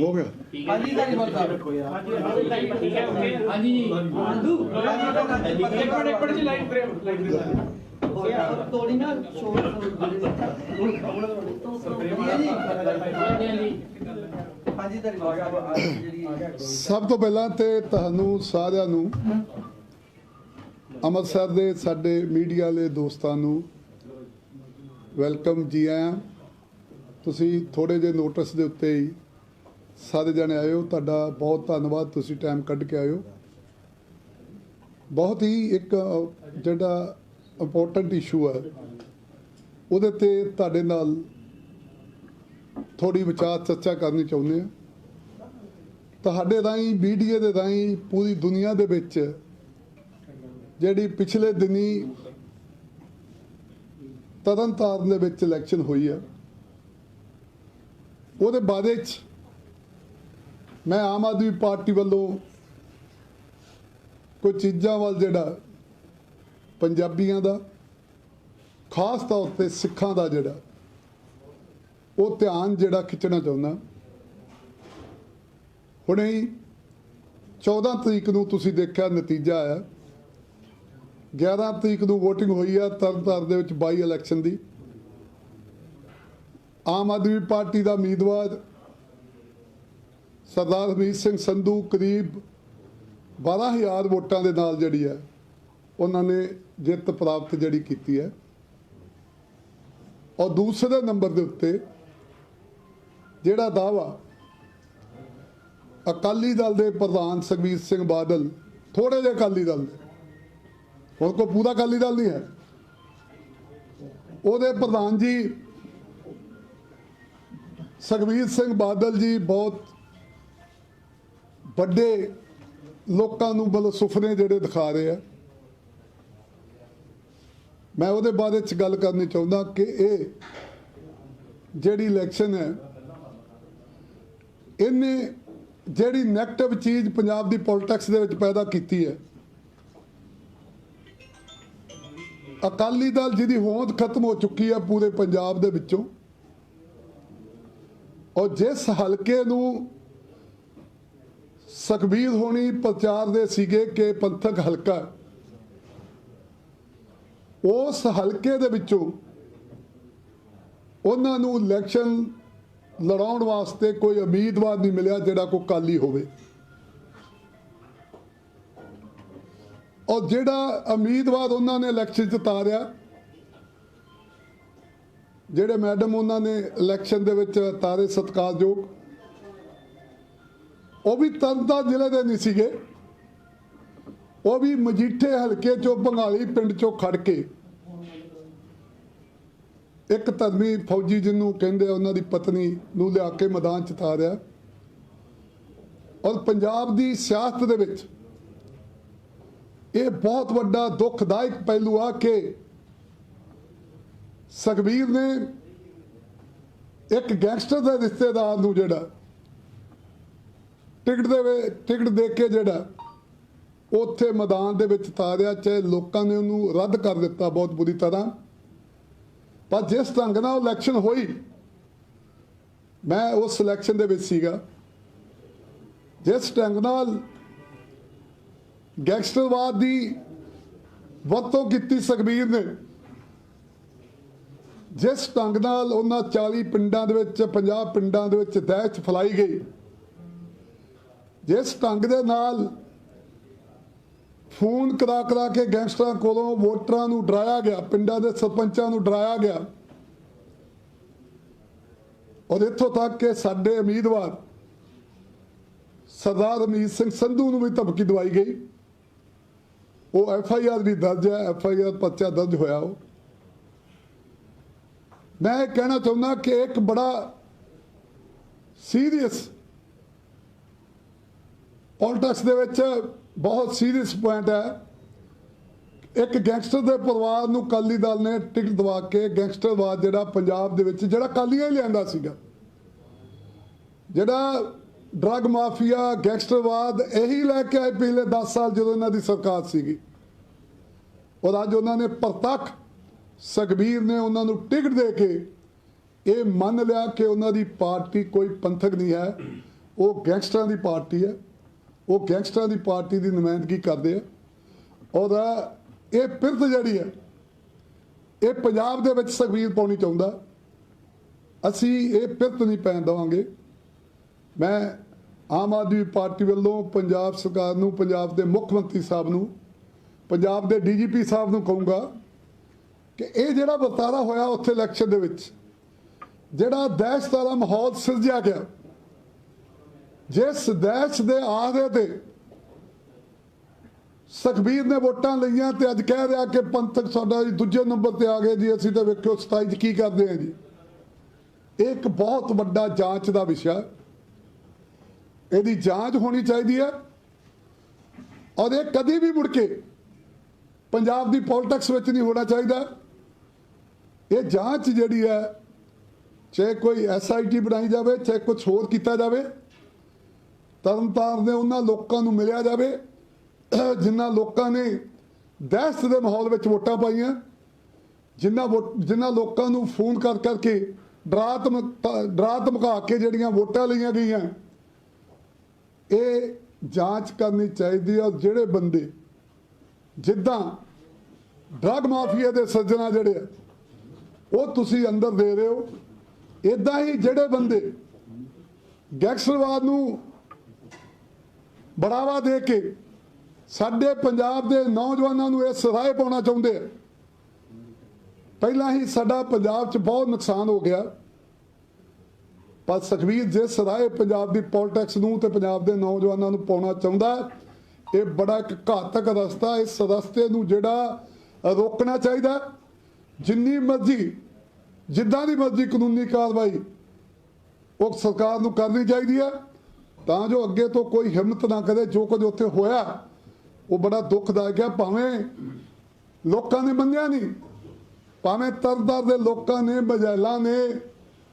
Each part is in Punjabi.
ਹੋ ਗਿਆ। ਹਾਂਜੀ ਧਾਰੀਵਾਲ ਸਾਹਿਬ। ਠੀਕ ਹੈ ਓਕੇ ਹਾਂਜੀ ਜੀ। ਆਂਦੂ ਇੱਕ ਮਿੰਟ ਇੱਕ ਮਿੰਟ ਜੀ ਲਾਈਨ ਫਰੇਮ ਲਾਈਨ ਫਰੇਮ ਤੋੜੀ ਨਾ ਸ਼ੋਰ ਹਾਂਜੀ ਧਾਰੀਵਾਲ ਸਾਹਿਬ। ਜਿਹੜੀ ਸਭ ਤੋਂ ਪਹਿਲਾਂ ਤੇ ਤੁਹਾਨੂੰ ਸਾਰਿਆਂ ਨੂੰ ਅੰਮ੍ਰਿਤਸਰ ਦੇ ਸਾਡੇ ਮੀਡੀਆ ਵਾਲੇ ਦੋਸਤਾਂ ਨੂੰ ਵੈਲਕਮ ਜੀ ਆਇਆਂ। ਤੁਸੀਂ ਥੋੜੇ ਜਿਹੇ ਨੋਟਿਸ ਦੇ ਉੱਤੇ ਹੀ ਸਾਰੇ ਜਣੇ ਆਇਓ। ਤੁਹਾਡਾ ਬਹੁਤ ਧੰਨਵਾਦ। ਤੁਸੀਂ ਟਾਈਮ ਕੱਢ ਕੇ ਆਇਓ। ਬਹੁਤ ਹੀ ਇੱਕ ਜਿਹੜਾ ਇੰਪੋਰਟੈਂਟ ਇਸ਼ੂ ਹੈ, ਉਹਦੇ ਤੇ ਤੁਹਾਡੇ ਨਾਲ ਥੋੜੀ ਵਿਚਾਰ ਚਰਚਾ ਕਰਨੀ ਚਾਹੁੰਦੇ ਹਾਂ। ਤੁਹਾਡੇ ਰਾਹੀਂ ਮੀਡੀਆ ਦੇ ਰਾਹੀਂ ਪੂਰੀ ਦੁਨੀਆ ਦੇ ਵਿੱਚ ਜਿਹੜੀ ਪਿਛਲੇ ਦਿਨੀ ਤਰਨਤਾਰਨ ਦੇ ਵਿੱਚ ਇਲੈਕਸ਼ਨ ਹੋਈ ਹੈ ਉਹਦੇ ਬਾਅਦ ਚ ਮੈਂ ਆਮ ਆਦਮੀ ਪਾਰਟੀ ਵੱਲੋਂ ਕੁਝ ਚੀਜ਼ਾਂ ਵੱਲ ਜਿਹੜਾ ਪੰਜਾਬੀਆਂ ਦਾ, ਖਾਸ ਤੌਰ ਤੇ ਸਿੱਖਾਂ ਦਾ ਜਿਹੜਾ, ਉਹ ਧਿਆਨ ਜਿਹੜਾ ਖਿੱਚਣਾ ਚਾਹੁੰਦਾ। ਹੁਣੇ ਹੀ 14 ਤਰੀਕ ਨੂੰ ਤੁਸੀਂ ਦੇਖਿਆ ਨਤੀਜਾ ਆਇਆ। 11 ਤਰੀਕ ਨੂੰ VOTING ਹੋਈ ਆ ਤਰਨਤਾਰਨ ਦੇ ਵਿੱਚ ਬਾਈ ਇਲੈਕਸ਼ਨ ਦੀ। ਆਮ ਆਦਮੀ ਪਾਰਟੀ ਦਾ ਉਮੀਦਵਾਰ ਸਰਦਾਰ ਹਰਮੀਤ ਸਿੰਘ ਸੰਧੂ ਕਰੀਬ 12000 ਵੋਟਾਂ ਦੇ ਨਾਲ ਜਿਹੜੀ ਹੈ, ਉਹਨਾਂ ਨੇ ਜਿੱਤ ਪ੍ਰਾਪਤ ਜਿਹੜੀ ਕੀਤੀ ਹੈ। ਔਰ ਦੂਸਰੇ ਨੰਬਰ ਦੇ ਉੱਤੇ ਜਿਹੜਾ ਦਾਵਾ ਅਕਾਲੀ ਦਲ ਦੇ ਪ੍ਰਧਾਨ ਸੁਖਬੀਰ ਸਿੰਘ ਬਾਦਲ ਥੋੜੇ ਜਿਹੇ ਅਕਾਲੀ ਦਲ ਦੇ, ਹੁਣ ਕੋ ਪੂਰਾ ਅਕਾਲੀ ਦਲ ਨਹੀਂ ਹੈ। ਉਹਦੇ ਪ੍ਰਧਾਨ ਜੀ ਸੁਖਬੀਰ ਸਿੰਘ ਬਾਦਲ ਜੀ ਬਹੁਤ ਵੱਡੇ ਲੋਕਾਂ ਨੂੰ ਬਲ ਸੁਪਨੇ ਜਿਹੜੇ ਦਿਖਾ ਰਹੇ ਆ। ਮੈਂ ਉਹਦੇ ਬਾਰੇ ਚ ਗੱਲ ਕਰਨੀ ਚਾਹੁੰਦਾ ਕਿ ਇਹ ਜਿਹੜੀ ਇਲੈਕਸ਼ਨ ਹੈ, ਇਹਨੇ ਜਿਹੜੀ ਨੈਗੇਟਿਵ ਚੀਜ਼ ਪੰਜਾਬ ਦੀ ਪੋਲਿਟਿਕਸ ਦੇ ਵਿੱਚ ਪੈਦਾ ਕੀਤੀ ਹੈ। ਅਕਾਲੀ ਦਲ ਜਿਹਦੀ ਹੋਂਦ ਖਤਮ ਹੋ ਚੁੱਕੀ ਹੈ ਪੂਰੇ ਪੰਜਾਬ ਦੇ ਵਿੱਚੋਂ। ਔਰ ਜਿਸ ਹਲਕੇ ਨੂੰ ਸੁਖਬੀਰ ਹੋਣੀ ਪ੍ਰਚਾਰ ਦੇ ਸੀਗੇ ਕਿ ਪੰਥਕ ਹਲਕਾ ਉਸ ਹਲਕੇ ਦੇ ਵਿੱਚੋਂ ਉਹਨਾਂ ਨੂੰ ਇਲੈਕਸ਼ਨ ਲੜਾਉਣ ਵਾਸਤੇ ਕੋਈ ਉਮੀਦਵਾਰ ਨਹੀਂ ਮਿਲਿਆ ਜਿਹੜਾ ਕੋਈ ਕਾਲੀ ਹੋਵੇ। ਔਰ ਜਿਹੜਾ ਉਮੀਦਵਾਰ ਉਹਨਾਂ ਨੇ ਇਲੈਕਸ਼ਨ ਚ ਤਾਰਿਆ ਜਿਹੜੇ ਮੈਡਮ ਉਹਨਾਂ ਨੇ ਇਲੈਕਸ਼ਨ ਦੇ ਵਿੱਚ ਤਾਰੇ ਸਤਿਕਾਰਯੋਗ ਉਹ ਵੀ ਤਰਨਤਾਰਨ ਜ਼ਿਲ੍ਹੇ ਦੇ ਨਹੀਂ ਸੀਗੇ। ਉਹ ਵੀ ਮਜੀਠੇ ਹਲਕੇ ਚੋਂ ਬੰਗਾਲੀ ਪਿੰਡ ਚੋਂ ਖੜ ਕੇ ਇੱਕ ਧਰਮੀ ਫੌਜੀ ਜਿਹਨੂੰ ਕਹਿੰਦੇ ਉਹਨਾਂ ਦੀ ਪਤਨੀ ਨੂੰ ਲਿਆ ਕੇ ਮੈਦਾਨ ਚ ਤਾਰਿਆ ਔਰ ਪੰਜਾਬ ਦੀ ਸਿਆਸਤ ਦੇ ਵਿੱਚ ਇਹ ਬਹੁਤ ਵੱਡਾ ਦੁਖਦਾਇਕ ਪਹਿਲੂ ਆ ਕਿ ਸੁਖਬੀਰ ਨੇ ਇੱਕ ਗੈਂਗਸਟਰ ਦੇ ਰਿਸ਼ਤੇਦਾਰ ਨੂੰ ਜਿਹੜਾ ਟਿਕਟ ਦੇ ਟਿਕਟ ਦੇ ਕੇ ਜਿਹੜਾ ਉੱਥੇ ਮੈਦਾਨ ਦੇ ਵਿੱਚ ਤਾਰਿਆ ਚਾਹੇ ਲੋਕਾਂ ਨੇ ਉਹਨੂੰ ਰੱਦ ਕਰ ਦਿੱਤਾ ਬਹੁਤ ਬੁਰੀ ਤਰ੍ਹਾਂ। ਪਰ ਜਿਸ ਢੰਗ ਨਾਲ ਇਲੈਕਸ਼ਨ ਹੋਈ, ਮੈਂ ਉਸ ਇਲੈਕਸ਼ਨ ਦੇ ਵਿੱਚ ਸੀਗਾ। ਜਿਸ ਢੰਗ ਨਾਲ ਗੈਂਗਸਟਰਵਾਦ ਦੀ ਵਰਤੋਂ ਕੀਤੀ ਸੁਖਬੀਰ ਨੇ ਜਿਸ ਢੰਗ ਨਾਲ ਉਹਨਾਂ 40 ਪਿੰਡਾਂ ਦੇ ਵਿੱਚ 50 ਪਿੰਡਾਂ ਦੇ ਵਿੱਚ ਦਹਿਸ਼ਤ ਫੈਲਾਈ ਗਈ, ਜਿਸ ਢੰਗ ਦੇ ਨਾਲ ਫੋਨ ਕਰਾ ਕਰਾ ਕੇ ਗੈਂਗਸਟਰਾਂ ਕੋਲੋਂ ਵੋਟਰਾਂ ਨੂੰ ਡਰਾਇਆ ਗਿਆ, ਪਿੰਡਾਂ ਦੇ ਸਰਪੰਚਾਂ ਨੂੰ ਡਰਾਇਆ ਗਿਆ, ਔਰ ਇੱਥੋਂ ਤੱਕ ਕਿ ਸਾਡੇ ਉਮੀਦਵਾਰ ਸਰਦਾਰ ਅਮੀਤ ਸਿੰਘ ਸੰਧੂ ਨੂੰ ਵੀ ਧਮਕੀ ਦਵਾਈ ਗਈ। ਉਹ ਐਫ ਆਈ ਆਰ ਵੀ ਦਰਜ ਹੈ, ਐਫ ਆਈ ਆਰ ਪਰਚਾ ਦਰਜ ਹੋਇਆ ਉਹ। ਮੈਂ ਇਹ ਕਹਿਣਾ ਚਾਹੁੰਦਾ ਕਿ ਇੱਕ ਬੜਾ ਸੀਰੀਅਸ ਪੋਲਿਟਿਕਸ ਦੇ ਵਿੱਚ ਬਹੁਤ ਸੀਰੀਅਸ ਪੁਆਇੰਟ ਹੈ। ਇੱਕ ਗੈਂਗਸਟਰ ਦੇ ਪਰਿਵਾਰ ਨੂੰ ਕਾਲੀ ਦਲ ਨੇ ਟਿਕਟ ਦਵਾ ਕੇ ਗੈਂਗਸਟਰਵਾਦ ਜਿਹੜਾ ਪੰਜਾਬ ਦੇ ਵਿੱਚ ਜਿਹੜਾ ਕਾਲੀਆਂ ਹੀ ਲਿਆਂਦਾ ਸੀਗਾ। ਜਿਹੜਾ ਡਰੱਗ ਮਾਫੀਆ ਗੈਂਗਸਟਰਵਾਦ ਇਹੀ ਲੈ ਕੇ ਆਏ ਪਿਛਲੇ 10 ਸਾਲ ਜਦੋਂ ਇਹਨਾਂ ਦੀ ਸਰਕਾਰ ਸੀਗੀ। ਔਰ ਅੱਜ ਉਹਨਾਂ ਨੇ ਪ੍ਰਤੱਖ ਸੁਖਬੀਰ ਨੇ ਉਹਨਾਂ ਨੂੰ ਟਿਕਟ ਦੇ ਕੇ ਇਹ ਮੰਨ ਲਿਆ ਕਿ ਉਹਨਾਂ ਦੀ ਪਾਰਟੀ ਕੋਈ ਪੰਥਕ ਨਹੀਂ ਹੈ, ਉਹ ਗੈਂਗਸਟਰਾਂ ਦੀ ਪਾਰਟੀ ਹੈ, ਉਹ ਗੈਂਗਸਟਰਾਂ ਦੀ ਪਾਰਟੀ ਦੀ ਨੁਮਾਇੰਦਗੀ ਕਰਦੇ ਆ। ਔਰ ਇਹ ਪਿਰਤ ਜਿਹੜੀ ਹੈ, ਇਹ ਪੰਜਾਬ ਦੇ ਵਿੱਚ ਸੁਖਬੀਰ ਪਾਉਣੀ ਚਾਹੁੰਦਾ। ਅਸੀਂ ਇਹ ਪਿਰਤ ਨਹੀਂ ਪੈਣ ਦੇਵਾਂਗੇ। ਮੈਂ ਆਮ ਆਦਮੀ ਪਾਰਟੀ ਵੱਲੋਂ ਪੰਜਾਬ ਸਰਕਾਰ ਨੂੰ, ਪੰਜਾਬ ਦੇ ਮੁੱਖ ਮੰਤਰੀ ਸਾਹਿਬ ਨੂੰ, ਪੰਜਾਬ ਦੇ ਡੀਜੀਪੀ ਸਾਹਿਬ ਨੂੰ ਕਹੂੰਗਾ ਕਿ ਇਹ ਜਿਹੜਾ ਵਰਤਾਰਾ ਹੋਇਆ ਉੱਥੇ ਇਲੈਕਸ਼ਨ ਦੇ ਵਿੱਚ, ਜਿਹੜਾ ਦਹਿਸ਼ਤ ਦਾ ਮਾਹੌਲ ਸਿਰਜਿਆ ਗਿਆ, ਜਿਸ ਦਹਿਸ਼ਤ ਦੇ ਆਹਦੇ ਤੇ ਸੁਖਬੀਰ ਨੇ ਵੋਟਾਂ ਲਈਆਂ ਤੇ ਅੱਜ ਕਹਿ ਰਿਹਾ ਕਿ ਪੰਥਕ ਸਾਡਾ ਜੀ ਦੂਜੇ ਨੰਬਰ ਤੇ ਆ ਗਏ ਜੀ, ਅਸੀਂ ਤਾਂ ਵੇਖਿਓ 27 ਚ ਕੀ ਕਰਦੇ ਆ ਜੀ। ਇਹ ਇੱਕ ਬਹੁਤ ਵੱਡਾ ਜਾਂਚ ਦਾ ਵਿਸ਼ਾ ਇਹਦੀ ਜਾਂਚ ਹੋਣੀ ਚਾਹੀਦੀ ਹੈ ਔਰ ਇਹ ਕਦੀ ਵੀ ਮੁੜ ਕੇ ਪੰਜਾਬ ਦੀ ਪੋਲਿਟਿਕਸ ਵਿੱਚ ਨਹੀਂ ਹੋਣਾ ਚਾਹੀਦਾ। ਇਹ ਜਾਂਚ ਜਿਹੜੀ ਹੈ, ਚਾਹੇ ਕੋਈ ਐਸਆਈਟੀ ਬਣਾਈ ਜਾਵੇ, ਚਾਹੇ ਕੁਝ ਹੋਰ ਕੀਤਾ ਜਾਵੇ ਤਰਨਤਾਰਨ ਦੇ ਉਹਨਾਂ ਲੋਕਾਂ ਨੂੰ ਮਿਲਿਆ ਜਾਵੇ ਜਿਨ੍ਹਾਂ ਲੋਕਾਂ ਨੇ ਦਹਿਸ਼ਤ ਦੇ ਮਾਹੌਲ ਵਿੱਚ ਵੋਟਾਂ ਪਾਈਆਂ ਜਿਨ੍ਹਾਂ ਵੋ- ਜਿਨ੍ਹਾਂ ਲੋਕਾਂ ਨੂੰ ਫੋਨ ਕਰ ਕਰਕੇ ਡਰਾ ਧਮਕਾ ਡਰਾ ਧਮਕਾ ਕੇ ਜਿਹੜੀਆਂ ਵੋਟਾਂ ਲਈਆਂ ਗਈਆਂ, ਇਹ ਜਾਂਚ ਕਰਨੀ ਚਾਹੀਦੀ ਹੈ ਔਰ ਜਿਹੜੇ ਬੰਦੇ ਜਿੱਦਾਂ ਡਰਗ ਮਾਫੀਆ ਦੇ ਸੱਜਣਾ ਜਿਹੜੇ ਆ ਉਹ ਤੁਸੀਂ ਅੰਦਰ ਦੇ ਰਹੇ ਹੋ। ਇਦਾਂ ਹੀ ਜਿਹੜੇ ਬੰਦੇ ਗੈਂਗਸਟਰਵਾਦ ਨੂੰ ਬੜਾਵਾ ਦੇ ਕੇ ਸਾਡੇ ਪੰਜਾਬ ਦੇ ਨੌਜਵਾਨਾਂ ਨੂੰ ਇਹ ਸਰਾਏ ਪਾਉਣਾ ਚਾਹੁੰਦੇ ਆ, ਪਹਿਲਾਂ ਹੀ ਸਾਡਾ ਪੰਜਾਬ 'ਚ ਬਹੁਤ ਨੁਕਸਾਨ ਹੋ ਗਿਆ। ਪਰ ਸੁਖਬੀਰ ਜਿਸ ਰਾਹ ਪੰਜਾਬ ਦੀ ਪੋਲਿਟਿਕਸ ਨੂੰ ਤੇ ਪੰਜਾਬ ਦੇ ਨੌਜਵਾਨਾਂ ਨੂੰ ਪਾਉਣਾ ਚਾਹੁੰਦਾ, ਇਹ ਬੜਾ ਇੱਕ ਘਾਤਕ ਰਸਤਾ, ਇਸ ਰਸਤੇ ਨੂੰ ਜਿਹੜਾ ਰੋਕਣਾ ਚਾਹੀਦਾ। ਜਿੰਨੀ ਮਰਜ਼ੀ, ਜਿੱਦਾਂ ਦੀ ਮਰਜ਼ੀ ਕਾਨੂੰਨੀ ਕਾਰਵਾਈ ਉਹ ਸਰਕਾਰ ਨੂੰ ਕਰਨੀ ਚਾਹੀਦੀ ਹੈ ਤਾਂ ਜੋ ਅੱਗੇ ਤੋਂ ਕੋਈ ਹਿੰਮਤ ਨਾ ਕਰੇ, ਜੋ ਕੁਝ ਉੱਥੇ ਹੋਇਆ, ਉਹ ਬੜਾ ਦੁੱਖਦਾਇਕ ਹੈ ਭਾਵੇਂ ਲੋਕਾਂ ਨੇ ਮੰਨਿਆ ਨਹੀਂ, ਭਾਵੇਂ ਤਰਦਰ ਦੇ ਲੋਕਾਂ ਨੇ ਬਜੈਲਾਂ ਨੇ,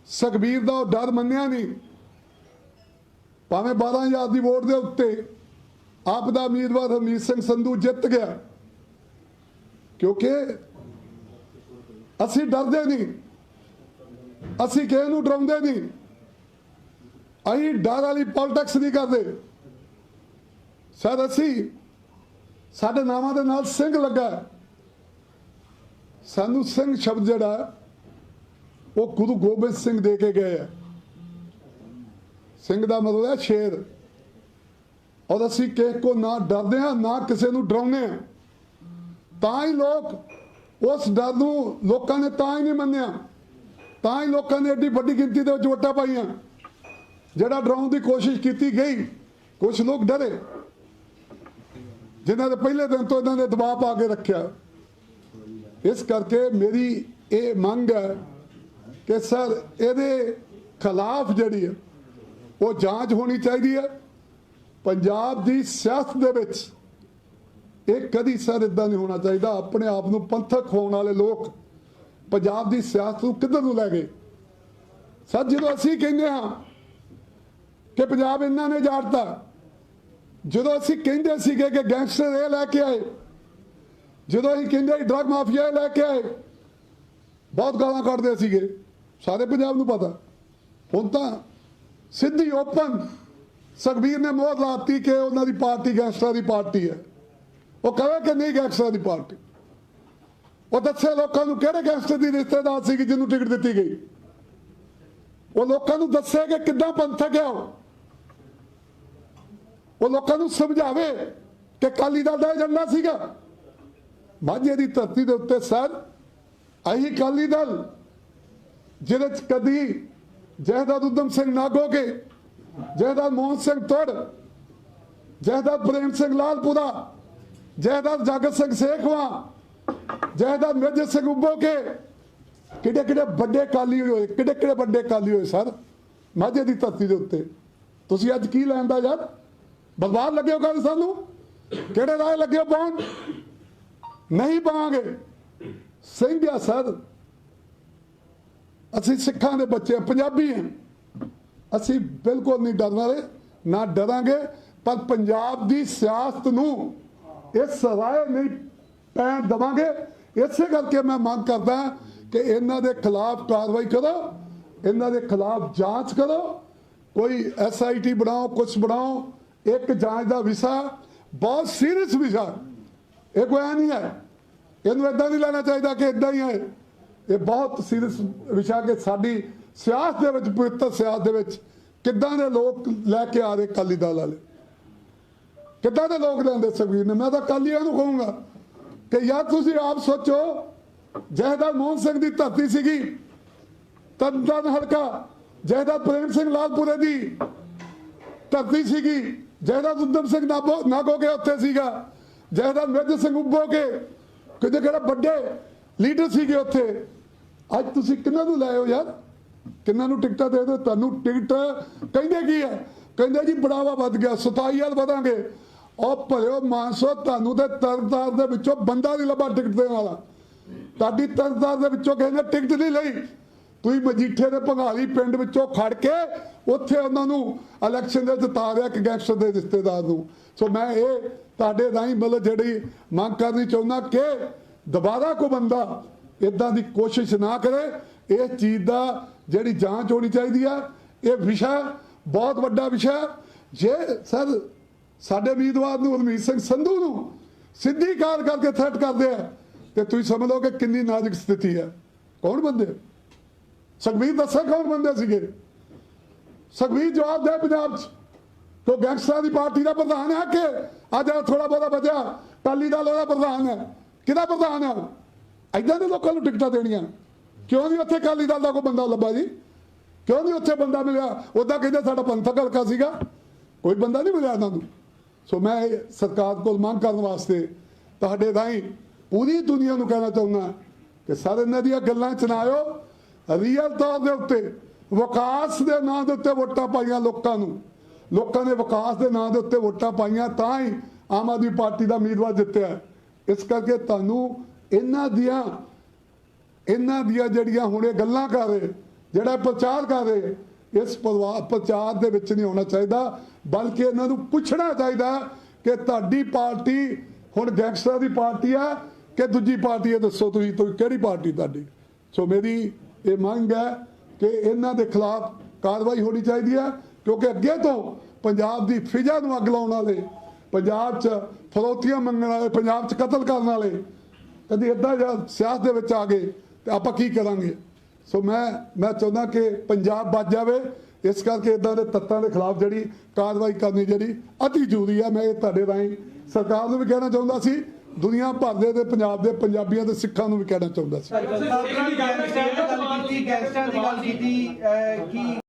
ਸੁਖਬੀਰ ਦਾ ਉਹ ਡਰ ਮੰਨਿਆ ਨਹੀਂ, ਭਾਵੇਂ 12000 ਦੀ ਵੋਟ ਦੇ ਉੱਤੇ ਆਪ ਦਾ ਉਮੀਦਵਾਰ ਹਰਮੀਤ ਸਿੰਘ ਸੰਧੂ ਜਿੱਤ ਗਿਆ, ਕਿਉਂਕਿ ਅਸੀਂ ਡਰਦੇ ਨਹੀਂ। ਅਸੀਂ ਕਿਸੇ ਨੂੰ ਡਰਾਉਂਦੇ ਨਹੀਂ। ਅਸੀਂ ਡਰ ਵਾਲੀ ਪੋਲਿਟਿਕਸ ਨਹੀਂ ਕਰਦੇ। ਸਰ ਅਸੀਂ ਸਾਡੇ ਨਾਮਾਂ ਦੇ ਨਾਲ ਸਿੰਘ ਲੱਗਾ ਸਾਨੂੰ ਸਿੰਘ ਸ਼ਬਦ ਜਿਹੜਾ ਉਹ ਗੁਰੂ ਗੋਬਿੰਦ ਸਿੰਘ ਦੇ ਕੇ ਗਏ ਆ ਸਿੰਘ ਦਾ ਮਤਲਬ ਹੈ ਸ਼ੇਰ। ਔਰ ਅਸੀਂ ਕਿਸੇ ਕੋ ਨਾ ਡਰਦੇ ਹਾਂ, ਨਾ ਕਿਸੇ ਨੂੰ ਡਰਾਉਂਦੇ ਹਾਂ। ਤਾਂ ਹੀ ਲੋਕ ਉਸ ਡਰ ਨੂੰ ਲੋਕਾਂ ਨੇ ਤਾਂ ਹੀ ਨਹੀਂ ਮੰਨਿਆ। ਤਾਂ ਹੀ ਲੋਕਾਂ ਨੇ ਐਡੀ ਵੱਡੀ ਗਿਣਤੀ ਦੇ ਵਿੱਚ ਵੋਟਾਂ ਪਾਈਆਂ। ਜਿਹੜਾ ਡਰਾਉਣ ਦੀ ਕੋਸ਼ਿਸ਼ ਕੀਤੀ ਗਈ ਕੁਝ ਲੋਕ ਡਰੇ। ਜਿਨ੍ਹਾਂ ਦੇ ਪਹਿਲੇ ਦਿਨ ਤੋਂ ਇਹਨਾਂ ਨੇ ਦਬਾਅ ਪਾ ਕੇ ਰੱਖਿਆ। ਇਸ ਕਰਕੇ ਮੇਰੀ ਇਹ ਮੰਗ ਹੈ ਕਿ ਸਰ, ਇਹਦੇ ਖਿਲਾਫ ਜਿਹੜੀ ਹੈ, ਉਹ ਜਾਂਚ ਹੋਣੀ ਚਾਹੀਦੀ ਹੈ। ਪੰਜਾਬ ਦੀ ਸਿਆਸਤ ਦੇ ਵਿੱਚ ਇਹ ਕਦੀ ਸਰ ਇਦਾਂ ਨਹੀਂ ਹੋਣਾ ਚਾਹੀਦਾ। ਆਪਣੇ ਆਪ ਨੂੰ ਪੰਥਕ ਹੋਣ ਵਾਲੇ ਲੋਕ ਪੰਜਾਬ ਦੀ ਸਿਆਸਤ ਨੂੰ ਕਿੱਧਰ ਨੂੰ ਲੈ ਗਏ? ਸਰ, ਜਦੋਂ ਅਸੀਂ ਕਹਿੰਦੇ ਹਾਂ ਕਿ ਪੰਜਾਬ ਇਹਨਾਂ ਨੇ ਜਾੜਤਾ ਜਦੋਂ ਅਸੀਂ ਕਹਿੰਦੇ ਸੀਗੇ ਕਿ ਗੈਂਗਸਟਰ ਇਹ ਲੈ ਕੇ ਆਏ, ਜਦੋਂ ਅਸੀਂ ਕਹਿੰਦੇ ਸੀ ਡਰਗ ਮਾਫੀਆ ਇਹ ਲੈ ਕੇ ਆਏ, ਬਹੁਤ ਗਾਲਾਂ ਕੱਢਦੇ ਸੀਗੇ। ਸਾਰੇ ਪੰਜਾਬ ਨੂੰ ਪਤਾ। ਹੁਣ ਤਾਂ ਸਿੱਧੀ ਓਪਨ ਸੁਖਬੀਰ ਨੇ ਮੋਹਰ ਲਾਤੀ ਕਿ ਉਹਨਾਂ ਦੀ ਪਾਰਟੀ ਗੈਂਗਸਟਰਾਂ ਦੀ ਪਾਰਟੀ ਹੈ। ਉਹ ਕਹੇ ਕਿ ਨਹੀਂ ਗੈਂਗਸਟਰਾਂ ਦੀ ਪਾਰਟੀ ਉਹ ਦੱਸੇ ਲੋਕਾਂ ਨੂੰ ਕਿਹੜੇ ਗੈਂਗਸਟਰ ਦੀ ਰਿਸ਼ਤੇਦਾਰ ਸੀ ਜਿਹਨੂੰ ਟਿਕਟ ਦਿੱਤੀ ਗਈ ਉਹ ਲੋਕਾਂ ਨੂੰ ਦੱਸੇ ਕਿ ਕਿੱਦਾਂ ਪੰਥਕ ਹੈ ਉਹ ਉਹ ਲੋਕਾਂ ਨੂੰ ਸਮਝਾਵੇ ਕਿ ਕਾਲੀ ਦਲ ਦਾ ਏਜੰਡਾ ਸੀਗਾ ਮਾਝੇ ਦੀ ਧਰਤੀ ਦੇ ਉੱਤੇ ਸਰ ਅਹੀ ਕਾਲੀ ਦਲ ਜਿਹਦੇ ਚ ਕਦੀ ਜਹਦਾਦ ਉਦਮ ਸਿੰਘ ਨਾਗੋਗੇ ਜਹਦਾਦ ਮੋਹਨ ਸਿੰਘ ਤੋੜ ਜਹਦਾਦ ਪ੍ਰੇਮ ਸਿੰਘ ਲਾਲਪੁਰਾ ਜਹਦਾਦ ਜਗਤ ਸਿੰਘ ਸੇਖਵਾ ਜੈਦਾਦ ਮੇਜਰ ਸਿੰਘ ਉਬੋਕੇ ਕਿਹੜੇ ਕਿਹੜੇ ਵੱਡੇ ਕਾਲੀ ਹੋਏ ਕਿਹੜੇ ਕਿਹੜੇ ਵੱਡੇ ਕਾਲੀ ਹੋਏ ਸਰ ਮਾਝੇ ਦੀ ਧਰਤੀ ਦੇ ਉੱਤੇ ਤੁਸੀਂ ਅੱਜ ਕੀ ਲੈਂਦਾ ਯਾਰ ਬਰਬਾਦ ਲੱਗੇ ਹੋ ਗੱਲ ਸਾਨੂੰ ਕਿਹੜੇ ਰਾਹ ਲੱਗੇ ਹੋ ਪਾਉਣ ਨਹੀਂ ਪਾਵਾਂਗੇ ਸਿੰਘ ਆ ਸਰ ਅਸੀਂ ਸਿੱਖਾਂ ਦੇ ਬੱਚੇ ਪੰਜਾਬੀ ਹਾਂ ਅਸੀਂ ਬਿਲਕੁਲ ਨਹੀਂ ਡਰਨ ਵਾਲੇ ਨਾ ਡਰਾਂਗੇ ਪਰ ਪੰਜਾਬ ਦੀ ਸਿਆਸਤ ਨੂੰ ਇਹ ਰਾਏ ਨਹੀਂ ਪੈਣ ਦਵਾਂਗੇ। ਇਸੇ ਕਰਕੇ ਮੈਂ ਮੰਗ ਕਰਦਾ ਕਿ ਇਹਨਾਂ ਦੇ ਖਿਲਾਫ ਕਾਰਵਾਈ ਕਰੋ, ਇਹਨਾਂ ਦੇ ਖਿਲਾਫ ਜਾਂਚ ਕਰੋ, ਕੋਈ ਐਸਆਈਟੀ ਬਣਾਓ ਕੁਝ ਬਣਾਓ, ਇੱਕ ਜਾਂਚ ਦਾ ਵਿਸ਼ਾ, ਬਹੁਤ ਸੀਰੀਅਸ ਵਿਸ਼ਾ। ਇਹ ਕੋਈ ਐਂ ਨਹੀਂ ਹੈ। ਇਹਨੂੰ ਇਦਾਂ ਨਹੀਂ ਲੈਣਾ ਚਾਹੀਦਾ ਕਿ ਇਦਾਂ ਹੀ ਹੈ। ਇਹ ਬਹੁਤ ਸੀਰੀਅਸ ਵਿਸ਼ਾ ਕਿ ਸਾਡੀ ਸਿਆਸਤ ਦੇ ਵਿੱਚ, ਪਵਿੱਤਰ ਸਿਆਸਤ ਦੇ ਵਿੱਚ ਕਿੱਦਾਂ ਦੇ ਲੋਕ ਲੈ ਕੇ ਆ ਰਹੇ ਅਕਾਲੀ ਦਲ ਵਾਲੇ। ਕਿੱਦਾਂ ਦੇ ਲੋਕ ਲੈਂਦੇ ਸੁਖਬੀਰ ਨੇ? ਮੈਂ ਤਾਂ ਕਾਲੀਆਂ ਨੂੰ ਕਹੂੰਗਾ ਕਿ ਯਾਰ ਤੁਸੀਂ ਆਪ ਸੋਚੋ ਜਹਦਾ ਮੋਹਨ ਸਿੰਘ ਦੀ ਧਰਤੀ ਸੀਗੀ, ਤਨਤਨ ਹਲਕਾ ਜਹਦਾ ਪ੍ਰੇਮ ਸਿੰਘ ਲਾਲਪੁਰੇ ਦੀ ਧਰਤੀ ਸੀਗੀ ਜਹਦਾ ਉਦਮ ਸਿੰਘ ਨਾਗੋ ਕੇ ਉੱਥੇ ਸੀਗਾ ਜਹਦਾ ਮੇਜਰ ਸਿੰਘ ਉੱਭੋ ਕੇ ਕਿਤੇ ਕਿਹੜਾ ਵੱਡੇ ਲੀਡਰ ਸੀਗੇ ਉੱਥੇ। ਅੱਜ ਤੁਸੀਂ ਕਿਹਨਾਂ ਨੂੰ ਲਾਏ ਯਾਰ? ਕਿੰਨਾਂ ਨੂੰ ਟਿਕਟਾਂ ਦੇ ਦਿਓ? ਤੁਹਾਨੂੰ ਟਿਕਟ ਕਹਿੰਦੇ ਕੀ ਹੈ? ਕਹਿੰਦੇ ਜੀ, ਬੜਾਵਾ ਵੱਧ ਗਿਆ 27 ਵਾਲ ਵਧਾਂਗੇ। ਉਹ ਭਲਿਓ ਮਾਨਸੋ ਤੁਹਾਨੂੰ ਤੇ ਤਰਨਤਾਰ ਦੇ ਵਿੱਚੋਂ ਬੰਦਾ ਨਹੀਂ ਲੱਭਾ ਟਿਕਟ ਦੇਣ ਵਾਲਾ। ਤੁਹਾਡੀ ਤਰਨਤਾਰ ਦੇ ਵਿੱਚੋਂ ਕਿਸੇ ਟਿਕਟ ਨਹੀਂ ਲਈ। ਤੁਸੀਂ ਮਜੀਠੇ ਦੇ ਭੰਗਾਲੀ ਪਿੰਡ ਵਿੱਚੋਂ ਖੜ ਕੇ ਉੱਥੇ ਉਹਨਾਂ ਨੂੰ ਇਲੈਕਸ਼ਨ ਦੇ ਜਿਤਾ ਰਿਹਾ ਕਿ ਗੈਂਗਸਟਰ ਦੇ ਰਿਸ਼ਤੇਦਾਰ ਨੂੰ। ਸੋ ਮੈਂ ਇਹ ਤੁਹਾਡੇ ਰਾਹੀਂ ਮਤਲਬ ਜਿਹੜੀ ਮੰਗ ਕਰਨੀ ਚਾਹੁੰਦਾ ਕਿ ਦੁਬਾਰਾ ਕੋਈ ਬੰਦਾ ਇਦਾਂ ਦੀ ਕੋਸ਼ਿਸ਼ ਨਾ ਕਰੇ। ਇਸ ਚੀਜ਼ ਦਾ ਜਿਹੜੀ ਜਾਂਚ ਹੋਣੀ ਚਾਹੀਦੀ ਆ। ਇਹ ਵਿਸ਼ਾ ਬਹੁਤ ਵੱਡਾ ਵਿਸ਼ਾ। ਜੇ ਸਰ ਸਾਡੇ ਉਮੀਦਵਾਰ ਨੂੰ ਰਮੀਤ ਸਿੰਘ ਸੰਧੂ ਨੂੰ ਸਿੱਧੀ ਕਾਰ ਕਰਕੇ ਥ੍ਰੈਟ ਕਰਦੇ ਆ। ਤੇ ਤੁਸੀਂ ਸਮਝ ਲਓ ਕਿ ਕਿੰਨੀ ਨਾਜ਼ੁਕ ਸਥਿਤੀ ਹੈ। ਕੌਣ ਬੰਦੇ? ਸੁਖਬੀਰ ਦੱਸੋ ਕੌਣ ਬੰਦੇ ਸੀਗੇ? ਸੁਖਬੀਰ ਜਵਾਬ ਦੇ ਪੰਜਾਬ 'ਚ। ਤੋ ਗੈਂਗਸਟਰਾਂ ਦੀ ਪਾਰਟੀ ਦਾ ਪ੍ਰਧਾਨ ਹੈ ਕਿ ਅੱਜ ਥੋੜਾ ਬਹੁਤਾ ਬਚਿਆ? ਟਾਲੀ ਦਾ ਉਹਦਾ ਪ੍ਰਧਾਨ ਹੈ। ਕਿਹਦਾ ਪ੍ਰਧਾਨ ਹੈ? ਐਦਾਂ ਦੇ ਲੋਕਾਂ ਨੂੰ ਟਿਕਟਾਂ ਦੇਣੀਆਂ। ਕਿਉਂ ਨਹੀਂ ਉੱਥੇ ਕਾਲੀ ਦਲ ਦਾ ਕੋਈ ਬੰਦਾ ਲੱਭਾ ਜੀ? ਕਿਉਂ ਨਹੀਂ ਉੱਥੇ ਬੰਦਾ ਮਿਲਿਆ? ਉਹਦਾ ਕਹਿੰਦੇ ਸਾਡਾ ਪੰਥਕ ਹਲਕਾ ਸੀਗਾ। ਕੋਈ ਬੰਦਾ ਨਹੀਂ ਮਿਲਿਆ ਇਹਨਾਂ ਨੂੰ। ਸੋ ਮੈਂ ਇਹ ਸਰਕਾਰ ਕੋਲ ਮੰਗ ਕਰਨ ਵਾਸਤੇ ਤੁਹਾਡੇ ਰਾਹੀਂ ਪੂਰੀ ਦੁਨੀਆ ਨੂੰ ਕਹਿਣਾ ਚਾਹੁੰਦਾ ਕਿ ਸਾਰੇ, ਇਹਨਾਂ ਦੀਆਂ ਗੱਲਾਂ ਚ ਨਾ ਆਇਓ। ਰੀਅਲ ਤੌਰ ਦੇ ਉੱਤੇ ਵਿਕਾਸ ਦੇ ਨਾਂ ਦੇ ਉੱਤੇ ਵੋਟਾਂ ਪਾਈਆਂ ਲੋਕਾਂ ਨੂੰ। ਲੋਕਾਂ ਨੇ ਵਿਕਾਸ ਦੇ ਨਾਂ ਦੇ ਉੱਤੇ ਵੋਟਾਂ ਪਾਈਆਂ, ਤਾਂ ਹੀ ਆਮ ਆਦਮੀ ਪਾਰਟੀ ਦਾ ਉਮੀਦਵਾਰ ਜਿੱਤਿਆ ਇਸ ਕਰਕੇ ਤੁਹਾਨੂੰ ਇਹਨਾਂ ਦੀਆਂ ਇਹਨਾਂ ਦੀਆਂ ਜਿਹੜੀਆਂ ਹੁਣੇ ਗੱਲਾਂ ਕਰ ਰਹੇ, ਜਿਹੜਾ ਪ੍ਰਚਾਰ ਕਰ ਰਹੇ ਇਸ ਪਰਿਵਾ- ਪ੍ਰਚਾਰ ਦੇ ਵਿੱਚ ਨਹੀਂ ਹੋਣਾ ਚਾਹੀਦਾ, ਬਲਕਿ ਇਹਨਾਂ ਨੂੰ ਪੁੱਛਣਾ ਚਾਹੀਦਾ ਕਿ ਤੁਹਾਡੀ ਪਾਰਟੀ ਹੁਣ ਗੈਂਗਸਟਰਾਂ ਦੀ ਪਾਰਟੀ ਆ ਕਿ ਦੂਜੀ ਪਾਰਟੀ ਹੈ ਦੱਸੋ ਤੁਸੀਂ ਤੁਸੀਂ ਕਿਹੜੀ ਪਾਰਟੀ ਤੁਹਾਡੀ? ਸੋ ਮੇਰੀ ਇਹ ਮੰਗ ਹੈ ਕਿ ਇਹਨਾਂ ਦੇ ਖਿਲਾਫ ਕਾਰਵਾਈ ਹੋਣੀ ਚਾਹੀਦੀ ਹੈ ਕਿਉਂਕਿ ਅੱਗੇ ਤੋਂ ਪੰਜਾਬ ਦੀ ਫਿਜ਼ਾ ਨੂੰ ਅੱਗ ਲਾਉਣ ਵਾਲੇ, ਪੰਜਾਬ 'ਚ ਫਰੋਤੀਆਂ ਮੰਗਣ ਵਾਲੇ, ਪੰਜਾਬ 'ਚ ਕਤਲ ਕਰਨ ਵਾਲੇ, ਕਦੀ ਇਦਾਂ ਜਾਂ ਸਿਆਸਤ ਦੇ ਵਿੱਚ ਆ ਗਏ, ਤੇ ਆਪਾਂ ਕੀ ਕਰਾਂਗੇ? ਸੋ ਮੈਂ ਮੈਂ ਚਾਹੁੰਦਾ ਕਿ ਪੰਜਾਬ ਬਚ ਜਾਵੇ। ਇਸ ਕਰਕੇ ਇਦਾਂ ਦੇ ਤੱਤਾਂ ਦੇ ਖਿਲਾਫ ਜਿਹੜੀ ਕਾਰਵਾਈ ਕਰਨੀ ਜਿਹੜੀ ਅਤੀ ਜ਼ਰੂਰੀ ਹੈ ਮੈਂ ਇਹ ਤੁਹਾਡੇ ਰਾਹੀਂ ਸਰਕਾਰ ਨੂੰ ਵੀ ਕਹਿਣਾ ਚਾਹੁੰਦਾ ਸੀ ਦੁਨੀਆ ਭਰ ਦੇ ਤੇ ਪੰਜਾਬ ਦੇ ਪੰਜਾਬੀਆਂ ਤੇ ਸਿੱਖਾਂ ਨੂੰ ਵੀ ਕਹਿਣਾ ਚਾਹੁੰਦਾ ਸੀ। ਗੈਂਗਸਟਰ ਦੀ ਗੱਲ ਕੀਤੀ ਗੈਂਗਸਟਰ ਦੀ ਗੱਲ ਕੀਤੀ ਅਹ,